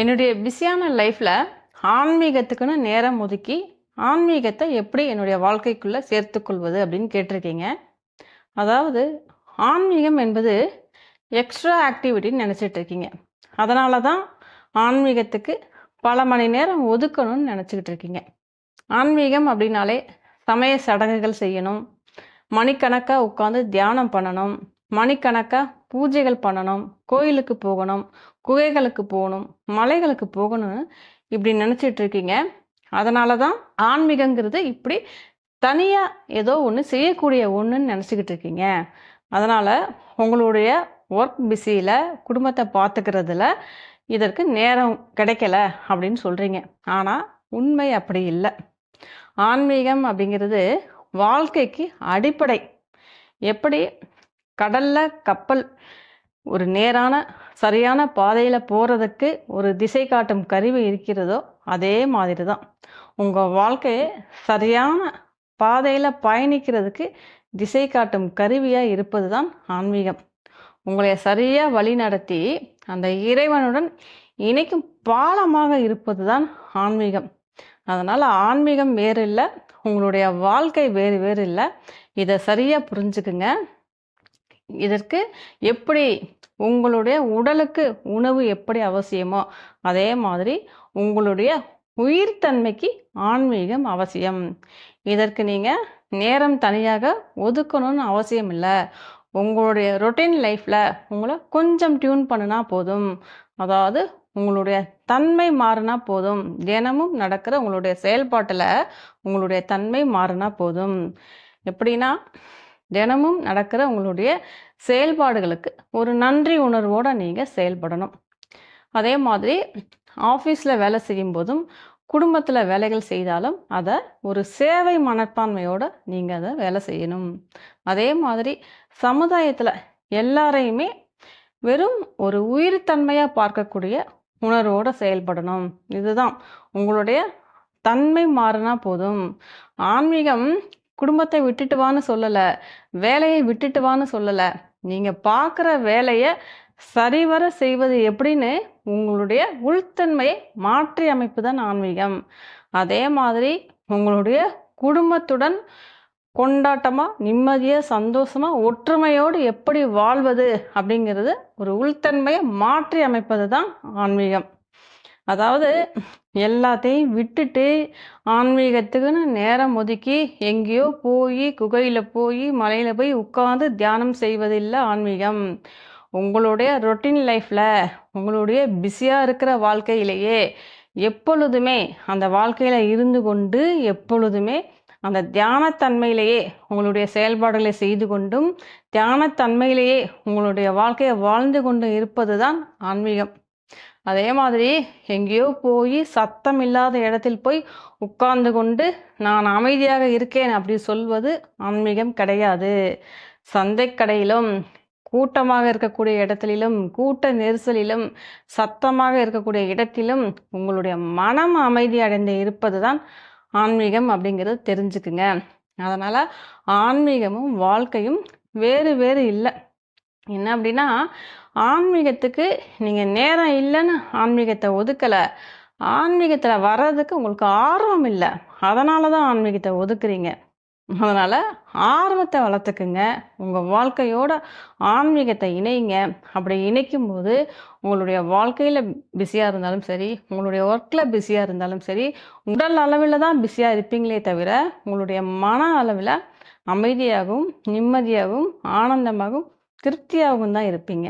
என்னுடைய பிஸியான லைஃப்பில் ஆன்மீகத்துக்குன்னு நேரம் ஒதுக்கி ஆன்மீகத்தை எப்படி என்னுடைய வாழ்க்கைக்குள்ளே சேர்த்துக்கொள்வது அப்படின்னு கேட்டிருக்கீங்க. அதாவது ஆன்மீகம் என்பது எக்ஸ்ட்ரா ஆக்டிவிட்டின்னு நினச்சிட்டு இருக்கீங்க. அதனால தான் ஆன்மீகத்துக்கு பல மணி நேரம் ஒதுக்கணும்னு நினச்சிக்கிட்டு இருக்கீங்க. ஆன்மீகம் அப்படின்னாலே சமய சடங்குகள் செய்யணும் மணிக்கணக்காக உட்காந்து தியானம் பண்ணணும் மணிக்கணக்காக பூஜைகள் பண்ணணும் கோயிலுக்கு போகணும் குகைகளுக்கு போகணும் மலைகளுக்கு போகணும்னு இப்படி நினச்சிட்டு இருக்கீங்க. அதனால தான் ஆன்மீகங்கிறது இப்படி தனியாக ஏதோ ஒன்று செய்யக்கூடிய ஒன்றுன்னு நினச்சிக்கிட்டு இருக்கீங்க. அதனால் உங்களுடைய ஒர்க் பிஸியில் குடும்பத்தை பார்த்துக்கிறதுல இதற்கு நேரம் கிடைக்கல அப்படின்னு சொல்கிறீங்க ஆனால் உண்மை அப்படி இல்லை. ஆன்மீகம் அப்படிங்கிறது வாழ்க்கைக்கு அடிப்படை. எப்படி? கடலில் கப்பல் ஒரு நேரான சரியான பாதையில் போகிறதுக்கு ஒரு திசை காட்டும் கருவி இருக்கிறதோ அதே மாதிரி தான் உங்கள் வாழ்க்கையை சரியான பாதையில் பயணிக்கிறதுக்கு திசை காட்டும் கருவியாக இருப்பது தான் ஆன்மீகம். உங்களை சரியாக வழி நடத்தி அந்த இறைவனுடன் இணைக்கும் பாலமாக இருப்பது தான் ஆன்மீகம். அதனால் ஆன்மீகம் வேறு இல்லை உங்களுடைய வாழ்க்கை வேறு வேறு இல்லை. இதை சரியாக புரிஞ்சுக்குங்க. இதற்கு எப்படி உங்களுடைய உடலுக்கு உணவு எப்படி அவசியமோ அதே மாதிரி உங்களுடைய உயிர்த்தன்மைக்கு ஆன்மீகம் அவசியம். இதற்கு நீங்கள் நேரம் தனியாக ஒதுக்கணும்னு அவசியம் இல்லை. உங்களுடைய ரொட்டீன் லைஃப்பில் உங்களை கொஞ்சம் டியூன் பண்ணினா போதும். அதாவது உங்களுடைய தன்மை மாறினா போதும். தினமும் நடக்கிற உங்களுடைய செயல்பாட்டில் உங்களுடைய தன்மை மாறினா போதும். எப்படின்னா தினமும் நடக்கிற உங்களுடைய செயல்பாடுகளுக்கு ஒரு நன்றி உணர்வோடு நீங்கள் செயல்படணும். அதே மாதிரி ஆஃபீஸில் வேலை செய்யும் போதும் குடும்பத்தில் வேலைகள் செய்தாலும் அதை ஒரு சேவை மனப்பான்மையோடு நீங்கள் அதை வேலை செய்யணும். அதே மாதிரி சமுதாயத்தில் எல்லாரையுமே வெறும் ஒரு உயிர்த்தன்மையாக பார்க்கக்கூடிய உணர்வோடு செயல்படணும். இதுதான் உங்களுடைய தன்மை மாறினா போதும். ஆன்மீகம் குடும்பத்தை விட்டுட்டு வான்னு சொல்லலை. வேலையை விட்டுட்டு வான்னு சொல்லலை. நீங்கள் பார்க்குற வேலையை சரிவர செய்வது எப்படின்னு உங்களுடைய உள்தன்மையை மாற்றி அமைப்பு தான் ஆன்மீகம். அதே மாதிரி உங்களுடைய குடும்பத்துடன் கொண்டாட்டமாக நிம்மதியாக சந்தோஷமாக ஒற்றுமையோடு எப்படி வாழ்வது அப்படிங்கிறது ஒரு உள்தன்மையை மாற்றி அமைப்பது தான் ஆன்மீகம். அதாவது எல்லாத்தையும் விட்டுட்டு ஆன்மீகத்துக்குன்னு நேரம் ஒதுக்கி எங்கேயோ போய் குகையில் போய் மலையில் போய் உட்காந்து தியானம் செய்வதில்லை ஆன்மீகம். உங்களுடைய ரொட்டீன் லைஃப்பில் உங்களுடைய பிஸியாக இருக்கிற வாழ்க்கையிலேயே எப்பொழுதுமே அந்த வாழ்க்கையில் இருந்து கொண்டு எப்பொழுதுமே அந்த தியானத்தன்மையிலேயே உங்களுடைய செயல்பாடுகளை செய்து கொண்டும் தியானத்தன்மையிலேயே உங்களுடைய வாழ்க்கையை வாழ்ந்து கொண்டு இருப்பது தான் ஆன்மீகம். அதே மாதிரி எங்கேயோ போய் சத்தம் இல்லாத இடத்தில் போய் உட்கார்ந்து கொண்டு நான் அமைதியாக இருக்கேன் அப்படி சொல்வது ஆன்மீகம் கிடையாது. சந்தைக்கடையிலும் கூட்டமாக இருக்கக்கூடிய இடத்திலும் கூட்ட நெரிசலிலும் சத்தமாக இருக்கக்கூடிய இடத்திலும் உங்களுடைய மனம் அமைதி அடைந்து இருப்பது தான் ஆன்மீகம் அப்படிங்கிறது தெரிஞ்சுக்குங்க. அதனால் ஆன்மீகமும் வாழ்க்கையும் வேறு வேறு இல்லை. என்ன அப்படின்னா ஆன்மீகத்துக்கு நீங்கள் நேரம் இல்லைன்னு ஆன்மீகத்தை ஒதுக்கலை. ஆன்மீகத்தில் வர்றதுக்கு உங்களுக்கு ஆர்வம் இல்லை. அதனால தான் ஆன்மீகத்தை ஒதுக்குறீங்க. அதனால் ஆர்வத்தை வளர்த்துக்குங்க. உங்கள் வாழ்க்கையோட ஆன்மீகத்தை இணைங்க. அப்படி இணைக்கும் போது உங்களுடைய வாழ்க்கையில் பிஸியாக இருந்தாலும் சரி உங்களுடைய ஒர்க்கில் பிஸியாக இருந்தாலும் சரி உடல் அளவில் தான் பிஸியாக இருப்பீங்களே தவிர உங்களுடைய மன அளவில் அமைதியாகவும் நிம்மதியாகவும் ஆனந்தமாகவும் திருப்தியாகவும் தான் இருப்பீங்க.